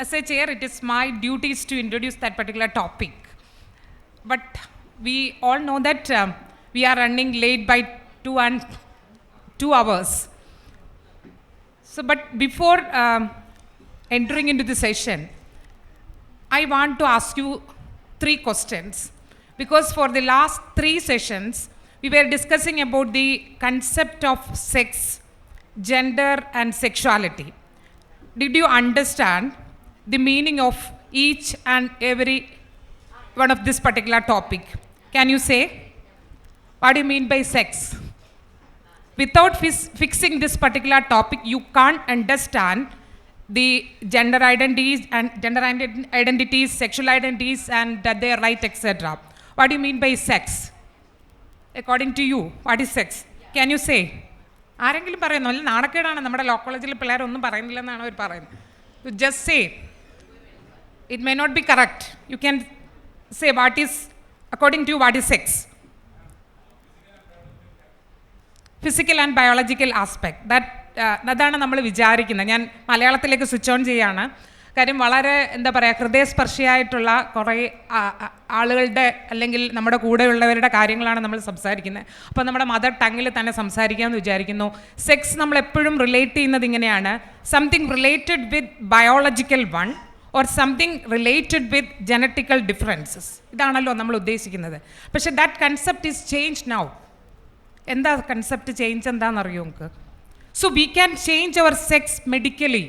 as a chair, it is my duties to introduce that particular topic. But we all know that um, we are running late by two and two hours. So, but before um, entering into the session, I want to ask you three questions because for the last three sessions, we were discussing about the concept of sex, gender, and sexuality. Did you understand the meaning of each and every one of this particular topic? Can you say? What do you mean by sex? Without fixing this particular topic, you can't understand the gender identities and gender identities, sexual identities, and uh, their right, etc. What do you mean by sex? According to you, what is sex? Can you say? ആരെങ്കിലും പറയുന്നു അല്ല നാണക്കേടാണ് നമ്മുടെ law കോളേജിലെ പിള്ളേരൊന്നും പറയുന്നില്ലെന്നാണ് അവർ പറയുന്നത് just say it may not be correct you can say what is according to what is sex physical and biological aspect that അതാണ് നമ്മൾ വിചാരിക്കുന്നത്. ഞാൻ മലയാളത്തിലേക്ക് സ്വിച്ച് ഓൺ ചെയ്യാണ്. കാര്യം വളരെ എന്താ പറയുക ഹൃദയസ്പർശിയായിട്ടുള്ള കുറേ ആളുകളുടെ അല്ലെങ്കിൽ നമ്മുടെ കൂടെയുള്ളവരുടെ കാര്യങ്ങളാണ് നമ്മൾ സംസാരിക്കുന്നത്. അപ്പോൾ നമ്മുടെ മദർ ടങ്ങിൽ തന്നെ സംസാരിക്കാമെന്ന് വിചാരിക്കുന്നു. സെക്സ് നമ്മൾ എപ്പോഴും റിലേറ്റ് ചെയ്യുന്നത് ഇങ്ങനെയാണ്. Something related with biological one or something related with genetical differences ഇതാണല്ലോ നമ്മൾ ഉദ്ദേശിക്കുന്നത്. പക്ഷേ that concept is change now എന്താ കൺസെപ്റ്റ് ചേഞ്ച് എന്താണെന്നറിയോ നമുക്ക് so we can change our sex medically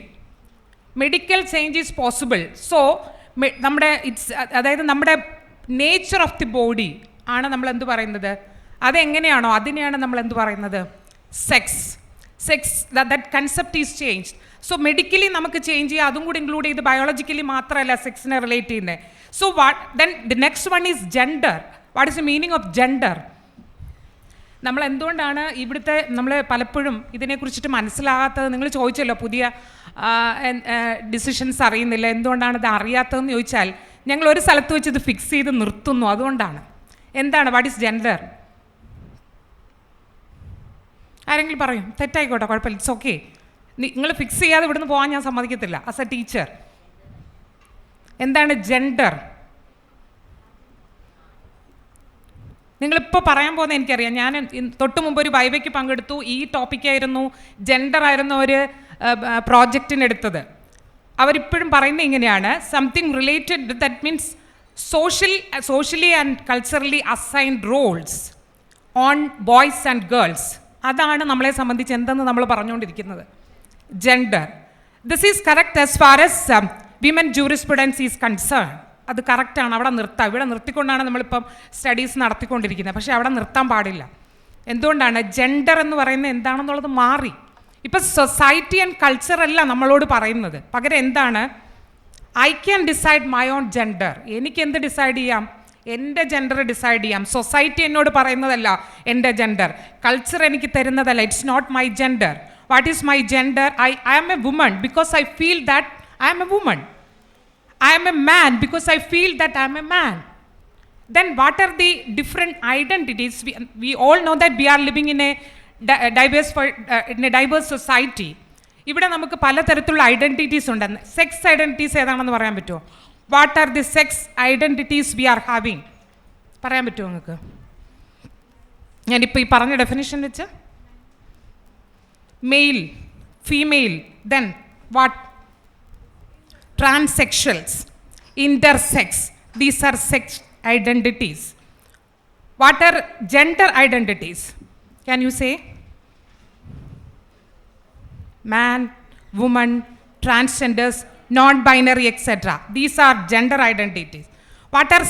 medical change is possible so നമ്മുടെ ഇറ്റ്സ് അതായത് നമ്മുടെ നേച്ചർ ഓഫ് ദി ബോഡി ആണ് നമ്മൾ എന്ത് പറയുന്നത്? അതെങ്ങനെയാണോ അതിനെയാണ് നമ്മൾ എന്ത് പറയുന്നത്? Sex sex that concept is change so medically നമുക്ക് ചേഞ്ച് ചെയ്യാം. അതും കൂടി ഇൻക്ലൂഡ് ചെയ്ത് ബയോളജിക്കലി മാത്രമല്ല സെക്സിനെ റിലേറ്റ് ചെയ്യുന്നത് so what then the next one is gender what is the meaning of gender നമ്മൾ എന്തുകൊണ്ടാണ് ഇവിടുത്തെ നമ്മൾ പലപ്പോഴും ഇതിനെക്കുറിച്ചിട്ട് മനസ്സിലാകാത്തത്? നിങ്ങൾ ചോദിച്ചല്ലോ പുതിയ ഡിസിഷൻസ് അറിയുന്നില്ല. എന്തുകൊണ്ടാണ് ഇത് അറിയാത്തതെന്ന് ചോദിച്ചാൽ ഞങ്ങൾ ഒരു സ്ഥലത്ത് വെച്ച് ഇത് ഫിക്സ് ചെയ്ത് നിർത്തുന്നു. അതുകൊണ്ടാണ്. എന്താണ്? വാട്ട് ഇസ് ജെൻഡർ ആരെങ്കിലും പറയും. തെറ്റായിക്കോട്ടെ കുഴപ്പമില്ല. ഇറ്റ്സ് ഓക്കെ നിങ്ങൾ ഫിക്സ് ചെയ്യാതെ ഇവിടുന്ന് പോകാൻ ഞാൻ സമ്മതിക്കത്തില്ല. ആസ് എ ടീച്ചർ എന്താണ് ജെൻഡർ നിങ്ങളിപ്പോൾ പറയാൻ പോകുന്നത് എനിക്കറിയാം. ഞാൻ തൊട്ട് മുമ്പ് ഒരു വൈവയ്ക്ക് പങ്കെടുത്തു. ഈ ടോപ്പിക്കായിരുന്നു ജെൻഡർ ആയിരുന്നു ഒരു പ്രോജക്റ്റിനെടുത്തത് അവരിപ്പോഴും പറയുന്നത് ഇങ്ങനെയാണ്. Something related that means social socially and culturally assigned roles on boys and girls അതാണ് നമ്മളെ സംബന്ധിച്ച് എന്തെന്ന് നമ്മൾ പറഞ്ഞുകൊണ്ടിരിക്കുന്നത്. Gender this is correct as far as women jurisprudence is concern അത് കറക്റ്റാണ് അവിടെ നിർത്താം. ഇവിടെ നിർത്തിക്കൊണ്ടാണ് നമ്മളിപ്പം സ്റ്റഡീസ് നടത്തിക്കൊണ്ടിരിക്കുന്നത്. പക്ഷേ അവിടെ നിർത്താൻ പാടില്ല. എന്തുകൊണ്ടാണ്? ജെൻഡർ എന്ന് പറയുന്നത് എന്താണെന്നുള്ളത് മാറി. ഇപ്പം സൊസൈറ്റി ആൻഡ് കൾച്ചർ അല്ല നമ്മളോട് പറയുന്നത്. പകരം എന്താണ്? I can decide my own gender എനിക്ക് എന്ത് ഡിസൈഡ് ചെയ്യാം? എന്റെ ജെൻഡർ ഡിസൈഡ് ചെയ്യാം. സൊസൈറ്റി എന്നോട് പറയുന്നതല്ല എന്റെ ജെൻഡർ കൾച്ചർ എനിക്ക് തരുന്നതല്ല. It's not my gender what is my gender I I am a woman because I feel that I am a woman I am a man because I feel that I am a man Then, what are the different identities? We, we all know that we are living in a di- a diverse, uh, in a diverse society. ഇവിടെ നമുക്ക് പലതരത്തിലുള്ള identities ഉണ്ട്. Sex identities ഏതാണെന്ന് പറയാൻ പറ്റുമോ? What are the sex identities we are having പറയാൻ പറ്റുമോ നിങ്ങൾക്ക്? ഞാനിപ്പോൾ ഈ പറഞ്ഞ ഡെഫിനേഷൻ വെച്ച് male, female, then what? Transsexuals, intersex, these are sex identities. What are gender identities? Can you say? Man, woman, transgenders, non binary, etc. These are gender identities. What are,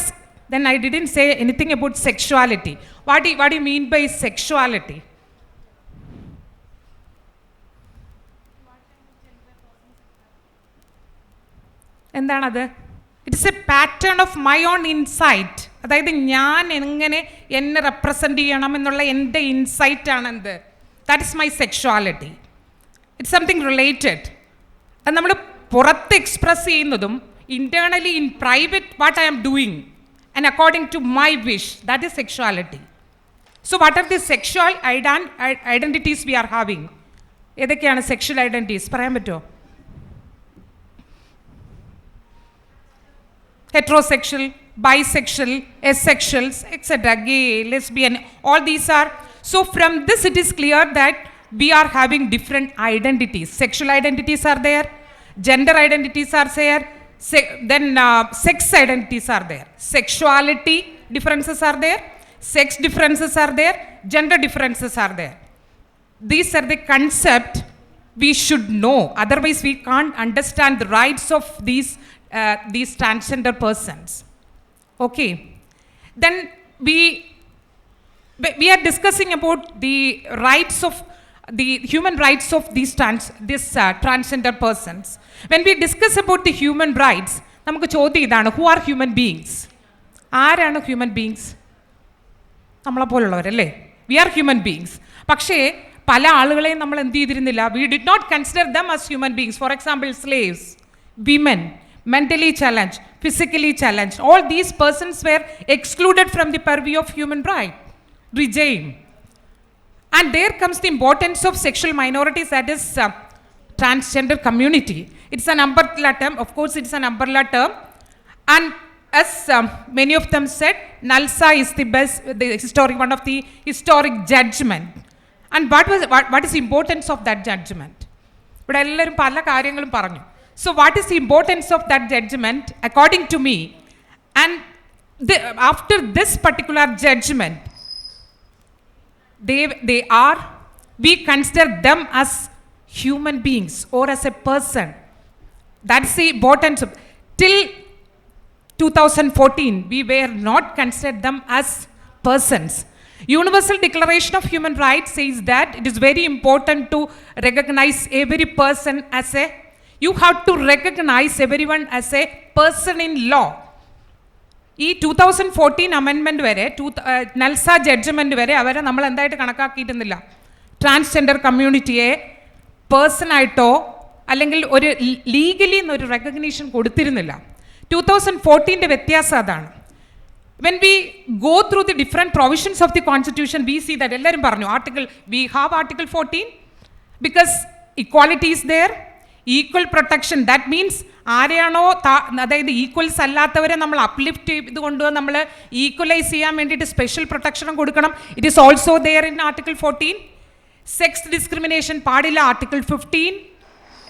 then I didn't say anything about sexuality. What do, what do you mean by sexuality? എന്താണത്? It's a pattern of my own insight അതായത് ഞാൻ എങ്ങനെ എന്നെ represent ചെയ്യണം എന്നുള്ള എന്റെ insight ആണ് എന്ത് that is my sexuality it's something related അത് നമ്മൾ പുറത്ത് എക്സ്പ്രസ് ചെയ്യുന്നതും internally in private what I am doing and according to my wish that is sexuality so what are the sexual identities identities we are having ഏതൊക്കെയാണ് sexual identities പറയാൻ പറ്റുമോ? Heterosexual, bisexual, asexuals, etc., gay, lesbian, all these are. So, from this, it is clear that we are having different identities. Sexual identities are there, gender identities are there, se- then uh, sex identities are there, sexuality differences are there, sex differences are there, gender differences are there these are the concept we should know otherwise we can't understand the rights of these uh, these transgender persons okay then we we- we are discussing about the rights of the human rights of these trans this uh, transgender persons when we discuss about the human rights നമുക്ക് ചോദ്യം ഇതാണ് who are human beings ആരാണ് human beings നമ്മളെ പോലുള്ളവരല്ലേ V R human beings പക്ഷേ പല ആളുകളെയും നമ്മൾ എന്ത് ചെയ്തിരുന്നില്ല we did not consider them as human beings for example slaves women mentally challenged physically challenged all these persons were excluded from the purview of human right regime and there comes the importance of sexual minorities that is uh, transgender community it's an umbrella term of course it's an umbrella term and as um, many of them said nalsa is the best the historic one of the historic judgment and what was what, what is the importance of that judgment ഇവിടെ എല്ലാവരും പല കാര്യങ്ങളും പറഞ്ഞു so, what is the importance of that judgment? According to me, and the, after this particular judgment, they, they are, we consider them as human beings or as a person. That's the importance of. Till 2014, we were not considered them as persons. Universal Declaration of Human Rights says that it is very important to recognize every person as a you have to recognize everyone as a person in law. ഈ two thousand fourteen amendment വരെ to NALSA judgment വരെ അവരെ നമ്മൾ എന്തായിട്ട് കണക്കാക്കിയിരുന്നില്ല transgender കമ്മ്യൂണിറ്റിയെ പേഴ്സണായിട്ടോ അല്ലെങ്കിൽ ഒരു legally എന്നൊരു recognition കൊടുത്തിരുന്നില്ല ടൂ തൗസൻഡ് ഫോർട്ടീൻ്റെ വ്യത്യാസം അതാണ് when we go through the different provisions of the constitution we see that എല്ലാവരും പറഞ്ഞു article we have article fourteen because equality is there equal protection that means ആരെയാണോ താ- അതായത് ഈക്വൽസ് അല്ലാത്തവരെ നമ്മൾ അപ്ലിഫ്റ്റ് ചെയ്ത് കൊണ്ടുവന്ന് നമ്മൾ ഈക്വലൈസ് ചെയ്യാൻ വേണ്ടിയിട്ട് സ്പെഷ്യൽ പ്രൊട്ടക്ഷനും കൊടുക്കണം it is also there in article fourteen sex discrimination പാടില്ല article fifteen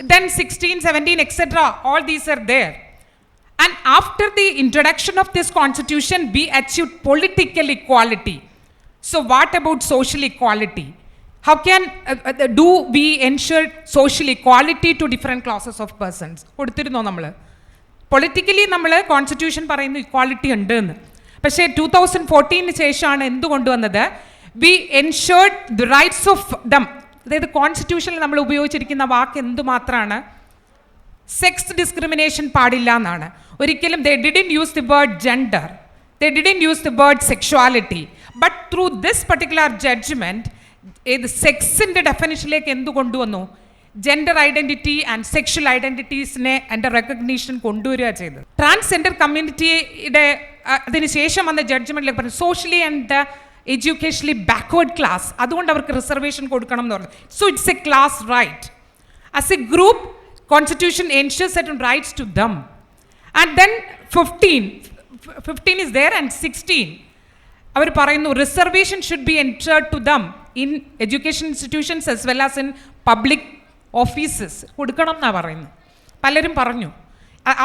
then sixteen seventeen etcetera all these are there And after the introduction of this constitution, we achieved political equality. So, what about social equality? How can uh, uh, do we ensure social equality to different classes of persons? കൊടുത്തിരുന്നോ നമ്മൾ politically നമ്മൾ constitution പറയുന്നു equality ഉണ്ട് എന്ന് പക്ഷേ two thousand fourteen ശേഷമാണ് എന്ത് കൊണ്ടുവന്നത് we ensured the rights of them അതായത് കോൺസ്റ്റിറ്റ്യൂഷനിൽ നമ്മൾ ഉപയോഗിച്ചിരിക്കുന്ന വാക്ക് എന്തുമാത്രമാണ് സെക്സ് ഡിസ്ക്രിമിനേഷൻ പാടില്ല എന്നാണ് ഒരിക്കലും they didn't use the word gender they didn't use the word sexuality but through this particular judgment ഏത് സെക്സിന്റെ ഡെഫിനിഷനിലേക്ക് എന്ത് കൊണ്ടുവന്നു? ജെൻഡർ ഐഡന്റിറ്റി ആൻഡ് സെക്ഷൽ ഐഡന്റിറ്റീസിനെ എന്റെ റെക്കഗ്നീഷൻ കൊണ്ടുവരിക ചെയ്തത്. ട്രാൻസ്ജെൻഡർ കമ്മ്യൂണിറ്റിയുടെ അതിന് ശേഷം വന്ന ജഡ്ജ്മെന്റിലേക്ക് പറഞ്ഞു socially and educationally backward class അതുകൊണ്ട് അവർക്ക് റിസർവേഷൻ കൊടുക്കണം എന്ന് പറഞ്ഞു. So it's a class right as a group constitution ensure certain rights to them. And then 15 f- 15 is and sixteen 16 അവർ പറയുന്നു reservation should be entered to them in education institutions as well as in public offices കൊടുക്കണം എന്നാണ് പറയുന്നത്. പലരും പറഞ്ഞു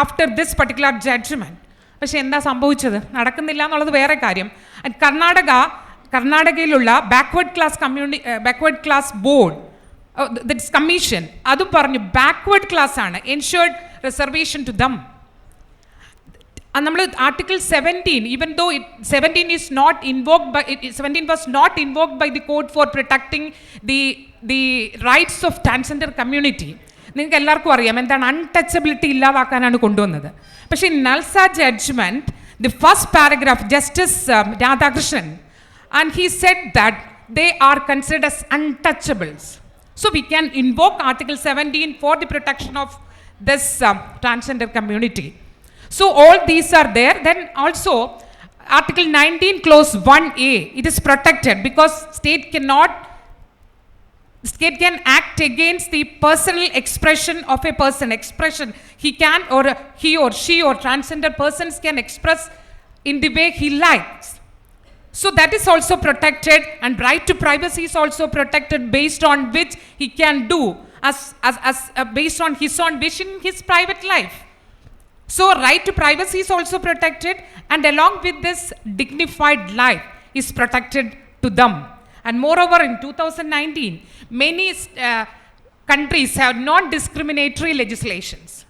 after this particular judgement പക്ഷേ എന്താ സംഭവിച്ചത്? നടക്കുന്നില്ല എന്നുള്ളത് വേറെ കാര്യം. Karnataka കർണാടകയിലുള്ള backward class community backward class board it's commission അതും പറഞ്ഞു ബാക്ക്വേർഡ് ക്ലാസ് ആണ്. എൻഷുർഡ് റിസർവേഷൻ ടു ദം നമ്മൾ article seventeen even though it seventeen is not invoked by seventeen was not invoked by the code for protecting the the rights of transgender community നിങ്ങൾക്ക് എല്ലാവർക്കും അറിയാം എന്താണ് untouchability ഇല്ലാതാക്കാനാണ് കൊണ്ടുവന്നത് പക്ഷേ NALSA judgment the first paragraph justice Radhakrishnan and he said that they are considered as untouchables. So we can invoke Article 17 for the protection of this um, transgender community. so all these are there. Then also Article 19 clause 1a, it is protected because state cannot state can act against the personal expression of a person expression he can or he or she or transgender persons can express in the way he likes so that is also protected, and right to privacy is also protected based on which he can do as, as, as uh, based on his own vision in his private life. So right to privacy is also protected, and along with this, dignified life is protected to them. And moreover, in 2019, many uh, countries have non-discriminatory legislations.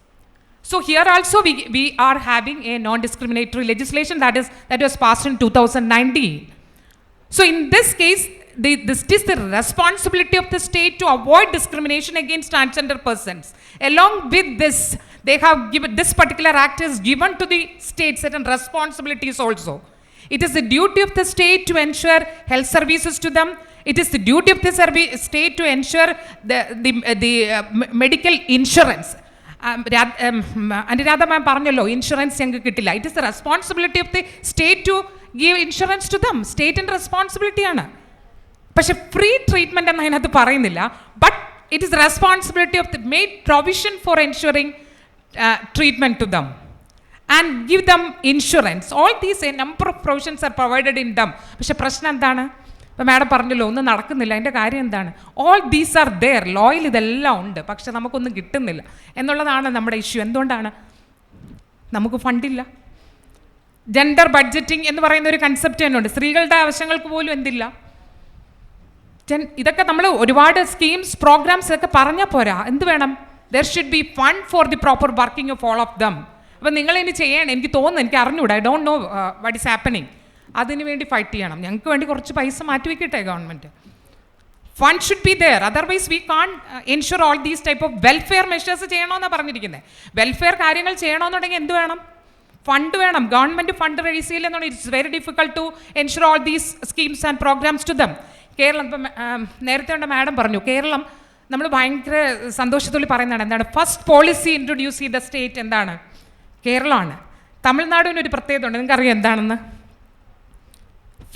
So here also we, we are having a non-discriminatory legislation that is that was passed in 2019. So in this case, the, this is the responsibility of the state to avoid discrimination against transgender persons. Along with this, they have given this particular act is given to the state certain responsibilities also. It is the duty of the state to ensure health services to them. It is the duty of the servi- state to ensure the, the, the uh, me- medical insurance. Um, രാ- um, Anuradha മാം പറഞ്ഞല്ലോ insurance ഞങ്ങൾക്ക് കിട്ടില്ല it is the responsibility of the state to give insurance to them സ്റ്റേറ്റിൻ്റെ റെസ്പോൺസിബിലിറ്റിയാണ് പക്ഷെ free treatment എന്ന് അതിനകത്ത് പറയുന്നില്ല but it is responsibility of the made provision for ensuring treatment to them and give them insurance all these a number of provisions are provided in them പക്ഷെ പ്രശ്നം എന്താണ്? ഇപ്പം madam പറഞ്ഞല്ലോ ഒന്നും നടക്കുന്നില്ല. അതിന്റെ കാര്യം എന്താണ്? ഓൾ ദീസ് ആർ ദെയർ ലോയിൽ ഇതെല്ലാം ഉണ്ട്. പക്ഷെ നമുക്കൊന്നും കിട്ടുന്നില്ല. എന്നുള്ളതാണ് നമ്മുടെ ഇഷ്യൂ എന്തുകൊണ്ടാണ്? നമുക്ക് ഫണ്ടില്ല. ജെൻഡർ ബഡ്ജറ്റിംഗ് എന്ന് പറയുന്ന ഒരു കൺസെപ്റ്റ് തന്നെ ഉണ്ട് സ്ത്രീകളുടെ ആവശ്യങ്ങൾക്ക് പോലും എന്തില്ല? ജൻ ഇതൊക്കെ നമ്മൾ ഒരുപാട് സ്കീംസ് പ്രോഗ്രാംസ് ഒക്കെ പറഞ്ഞാൽ പോരാ. എന്ത് വേണം? There should be fund for the proper working of all of them അപ്പം നിങ്ങൾ ഇനി ചെയ്യണം. എനിക്ക് തോന്നുന്നു എനിക്ക് അറിഞ്ഞൂടാ. I don't know what is happening അതിന് വേണ്ടി ഫൈറ്റ് ചെയ്യണം. ഞങ്ങൾക്ക് വേണ്ടി കുറച്ച് പൈസ മാറ്റി വെക്കട്ടെ government fund should be there otherwise we can't ensure all these type of welfare measures ചെയ്യണമെന്നാണ് പറഞ്ഞിരിക്കുന്നത് വെൽഫെയർ കാര്യങ്ങൾ ചെയ്യണമെന്നുണ്ടെങ്കിൽ എന്ത് വേണം? ഫണ്ട് വേണം. Government fund raise ചെയ്യില്ലെന്നുണ്ടെങ്കിൽ it's very difficult to ensure all these schemes and programmes to them Keralam ഇപ്പം നേരത്തെ ഉണ്ട് മാഡം പറഞ്ഞു കേരളം നമ്മൾ ഭയങ്കര സന്തോഷത്തോടെ പറയുന്നതാണ് എന്താണ്? ഫസ്റ്റ് പോളിസി ഇൻട്രൊഡ്യൂസ് ചെയ്ത സ്റ്റേറ്റ് എന്താണ്? കേരളമാണ്. തമിഴ്നാടിന് ഒരു പ്രത്യേകത ഉണ്ട് നിങ്ങൾക്കറിയാം എന്താണെന്ന്?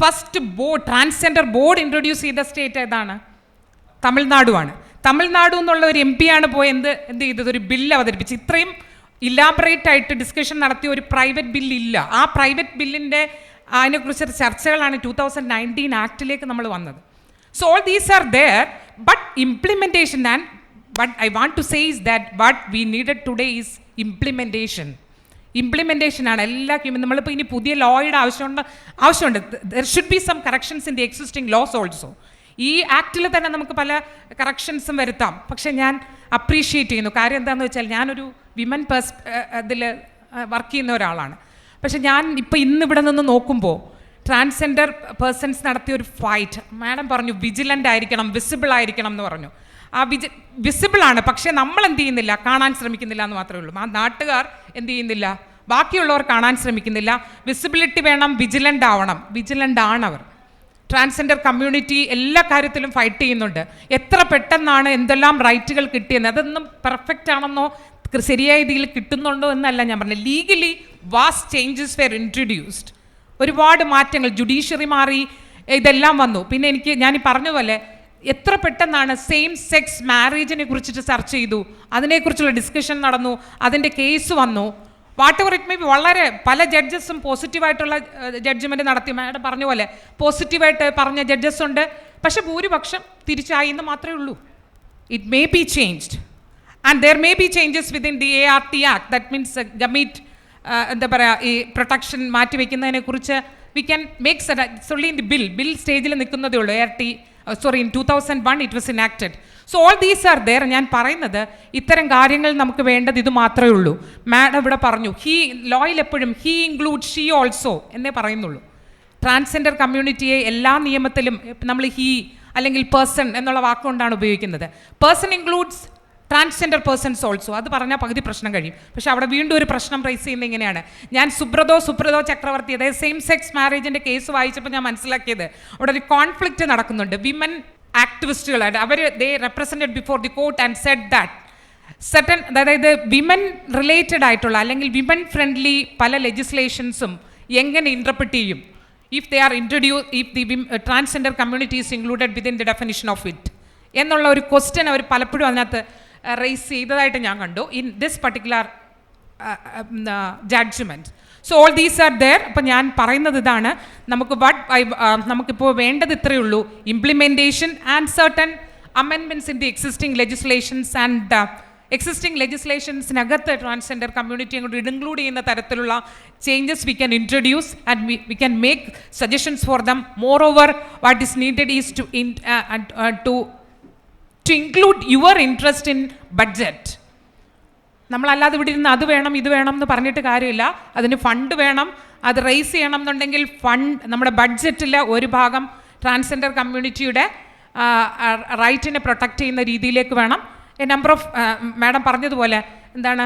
First board transgender board introduce ചെയ്ത സ്റ്റേറ്റ് ഏതാണ്? തമിഴ്നാടുമാണ് തമിഴ്നാടു എന്നുള്ള ഒരു എം ആണ് പോയി എന്ത് എന്ത് ചെയ്തത്? ഒരു ബില്ല് അവതരിപ്പിച്ച്. ഇത്രയും ഇലാബറേറ്റ് ആയിട്ട് ഡിസ്കഷൻ നടത്തിയ ഒരു പ്രൈവറ്റ് ബില്ല് ഇല്ല. ആ പ്രൈവറ്റ് ബില്ലിന്റെ അതിനെക്കുറിച്ച് ചർച്ചകളാണ് ടൂ തൗസൻഡ് നയന്റീൻ ആക്ടിലേക്ക് നമ്മൾ വന്നത്. So all these are there but implementation and but I want to say is that what we needed today is implementation implementation ആണ് എല്ലാ ഹ്യൂമൻ നമ്മളിപ്പോൾ ഇനി പുതിയ ലോയുടെ ആവശ്യമുണ്ട് ആവശ്യമുണ്ട്. There should be some corrections in the existing laws also ഈ ആക്ടിൽ തന്നെ നമുക്ക് പല കറക്ഷൻസും വരുത്താം. പക്ഷേ ഞാൻ അപ്രീഷിയേറ്റ് ചെയ്യുന്നു. കാര്യം എന്താണെന്ന് വെച്ചാൽ ഞാനൊരു വിമൻ പേഴ്സ് ഇതിൽ വർക്ക് ചെയ്യുന്ന ഒരാളാണ്. പക്ഷേ ഞാൻ ഇപ്പോൾ ഇന്ന് ഇവിടെ നിന്ന് നോക്കുമ്പോൾ ട്രാൻസ്ജെൻഡർ പേഴ്സൺസ് നടത്തിയ ഒരു ഫൈറ്റ് മാഡം പറഞ്ഞു വിജിലന്റ് ആയിരിക്കണം വിസിബിൾ ആയിരിക്കണം എന്ന് പറഞ്ഞു. ആ വിജി വിസിബിൾ ആണ് പക്ഷേ നമ്മൾ എന്ത് ചെയ്യുന്നില്ല? കാണാൻ ശ്രമിക്കുന്നില്ല എന്ന് മാത്രമേ ഉള്ളൂ. ആ നാട്ടുകാർ എന്ത് ചെയ്യുന്നില്ല? ബാക്കിയുള്ളവർ കാണാൻ ശ്രമിക്കുന്നില്ല. വിസിബിലിറ്റി വേണം വിജിലന്റ് ആവണം. വിജിലന്റ് ആണ് അവർ. ട്രാൻസ്ജെൻഡർ കമ്മ്യൂണിറ്റി എല്ലാ കാര്യത്തിലും ഫൈറ്റ് ചെയ്യുന്നുണ്ട്. എത്ര പെട്ടെന്നാണ് എന്തെല്ലാം റൈറ്റുകൾ കിട്ടിയത് അതൊന്നും പെർഫെക്റ്റ് ആണെന്നോ ശരിയായ രീതിയിൽ കിട്ടുന്നുണ്ടോ എന്നല്ല ഞാൻ പറഞ്ഞത്. Legally was changes were introduced ഒരുപാട് മാറ്റങ്ങൾ ജുഡീഷ്യറി മാറി ഇതെല്ലാം വന്നു. പിന്നെ എനിക്ക് ഞാൻ ഈ പറഞ്ഞ പോലെ എത്ര പെട്ടെന്നാണ് സെയിം സെക്സ് മാരേജിനെ കുറിച്ചിട്ട് ചർച്ച ചെയ്തു. അതിനെക്കുറിച്ചുള്ള ഡിസ്കഷൻ നടന്നു. അതിന്റെ കേസ് വന്നു. Whatever it may be വളരെ പല ജഡ്ജസും പോസിറ്റീവായിട്ടുള്ള ജഡ്ജ്മെന്റ് നടത്തി. മാഡം പറഞ്ഞ പോലെ പോസിറ്റീവായിട്ട് പറഞ്ഞ ജഡ്ജസ് ഉണ്ട്. പക്ഷെ ഭൂരിപക്ഷം തിരിച്ചായി എന്ന് മാത്രമേ ഉള്ളൂ. It may be changed and there may be changes within the A R T act that means gamete എന്താ പറയുക ഈ പ്രൊട്ടക്ഷൻ മാറ്റിവെക്കുന്നതിനെ കുറിച്ച് we can make solely in the bill bill സ്റ്റേജിൽ നിൽക്കുന്നതേ ഉള്ളൂ A R T sorry in two thousand one it was enacted so all these are there ഞാൻ പറയുന്നത് ഇത്തരം കാര്യങ്ങൾ നമുക്ക് വേണ്ടത് ഇത് മാത്രമേ ഉള്ളൂ. മാഡം ഇവിടെ പറഞ്ഞു ഹീ ലോയിൽ എപ്പോഴും ഹീ ഇൻക്ലൂഡ് ഷീ ഓൾസോ എന്നേ പറയുന്നുള്ളൂ. ട്രാൻസ്ജെൻഡർ കമ്മ്യൂണിറ്റിയെ എല്ലാ നിയമത്തിലും നമ്മൾ ഹീ അല്ലെങ്കിൽ പേഴ്സൺ എന്നുള്ള വാക്കുകൊണ്ടാണ് ഉപയോഗിക്കുന്നത്. Person includes transgender persons also അത് പറഞ്ഞാൽ പകുതി പ്രശ്നം കഴിയും. പക്ഷെ അവിടെ വീണ്ടും ഒരു പ്രശ്നം റൈസ് ചെയ്യുന്നത് ഇങ്ങനെയാണ്. ഞാൻ സുബ്രതോ സുബ്രതോ ചക്രവർത്തി അതായത് സെയിം സെക്സ് മാരേജിന്റെ കേസ് വായിച്ചപ്പോൾ ഞാൻ മനസ്സിലാക്കിയത്. അവിടെ ഒരു കോൺഫ്ലിക്റ്റ് നടക്കുന്നുണ്ട്. വിമൻ ആക്ടിവിസ്റ്റുകളായിട്ട് അവർ they represented before the court and set that certain അതായത് വിമൻ റിലേറ്റഡ് ആയിട്ടുള്ള അല്ലെങ്കിൽ വിമൻ ഫ്രണ്ട്ലി പല ലെജിസ്ലേഷൻസും എങ്ങനെ ഇന്റർപ്രിറ്റ് ചെയ്യും? If they are introduce if the transgender communities included within the definition of it എന്നുള്ള ഒരു ക്വസ്റ്റ്യൻ അവർ പലപ്പോഴും അതിനകത്ത് റേസ് ചെയ്തതായിട്ട് ഞാൻ കണ്ടു in this particular judgment so all these are there അപ്പം ഞാൻ പറയുന്നത് ഇതാണ് നമുക്ക് വട്ട് നമുക്കിപ്പോൾ വേണ്ടത് ഇത്രയേ ഉള്ളൂ implementation and certain amendments in the existing legislations and existing ലെജിസ്ലേഷൻസിനകത്ത് transgender community അങ്ങോട്ട് ഇൻക്ലൂഡ് ചെയ്യുന്ന തരത്തിലുള്ള changes we can introduce and we can make suggestions for them moreover what is needed is to in to to include your interest in budget നമ്മളല്ലാതെ ഇവിടെ ഇരുന്ന് അത് വേണം ഇത് വേണം എന്ന് പറഞ്ഞിട്ട് കാര്യമില്ല. അതിന് ഫണ്ട് വേണം. അത് റേസ് ചെയ്യണം എന്നുണ്ടെങ്കിൽ ഫണ്ട് നമ്മുടെ ബഡ്ജറ്റിൽ ഒരു ഭാഗം ട്രാൻസ്ജെൻഡർ കമ്മ്യൂണിറ്റിയുടെ റൈറ്റിനെ പ്രൊട്ടക്റ്റ് ചെയ്യുന്ന രീതിയിലേക്ക് വേണം. എ നമ്പർ ഓഫ് മാഡം പറഞ്ഞതുപോലെ എന്താണ്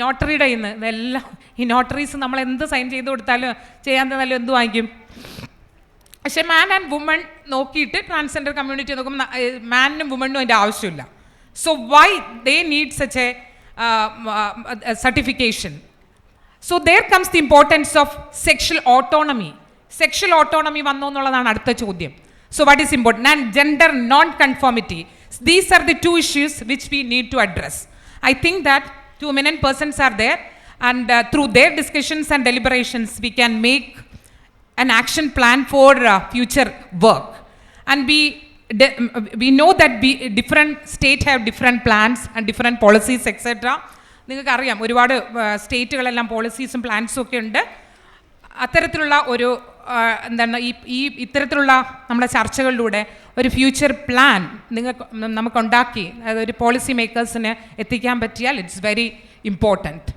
നോട്ടറിയുടെ ഇന്ന് ഇതെല്ലാം ഈ നോട്ടറീസ് നമ്മൾ എന്ത് സൈൻ ചെയ്ത് കൊടുത്താലും ചെയ്യാൻ തന്നാലും എന്ത് വാങ്ങിക്കും? പക്ഷേ മാൻ ആൻഡ് വുമൺ നോക്കിയിട്ട് ട്രാൻസ്ജെൻഡർ കമ്മ്യൂണിറ്റി നോക്കുമ്പോൾ മാനിനും വുമണിനും അതിന്റെ ആവശ്യമില്ല. So why they need such a certification so there comes the importance of sexual autonomy sexual autonomy വന്നു എന്നുള്ളതാണ് അടുത്ത ചോദ്യം. So what is important and gender non conformity these are the two issues which we need to address I think that two മിനൻ persons are there and through their discussions and deliberations we can make an action plan for uh, future work and we de- we know that we different state have different plans and different policies etc നിങ്ങൾക്ക് അറിയാം ഒരുപാട് സ്റ്റേറ്റുകളെല്ലാം പോളിസീസും പ്ലാൻസും ഒക്കെ ഉണ്ട് അത്തരത്തിലുള്ള ഒരു ആ, എന്താണ് ഈ ഈ ഇത്തരത്തിലുള്ള നമ്മുടെ ചർച്ചകളിലൂടെ ഒരു ഫ്യൂച്ചർ പ്ലാൻ നിങ്ങൾക്ക് നമുക്കുണ്ടാക്കി അതായത് ഒരു പോളിസി മേക്കേഴ്സിന് എത്തിക്കാൻ പറ്റിയാൽ ഇറ്റ്സ് വെരി ഇമ്പോർട്ടൻറ്റ്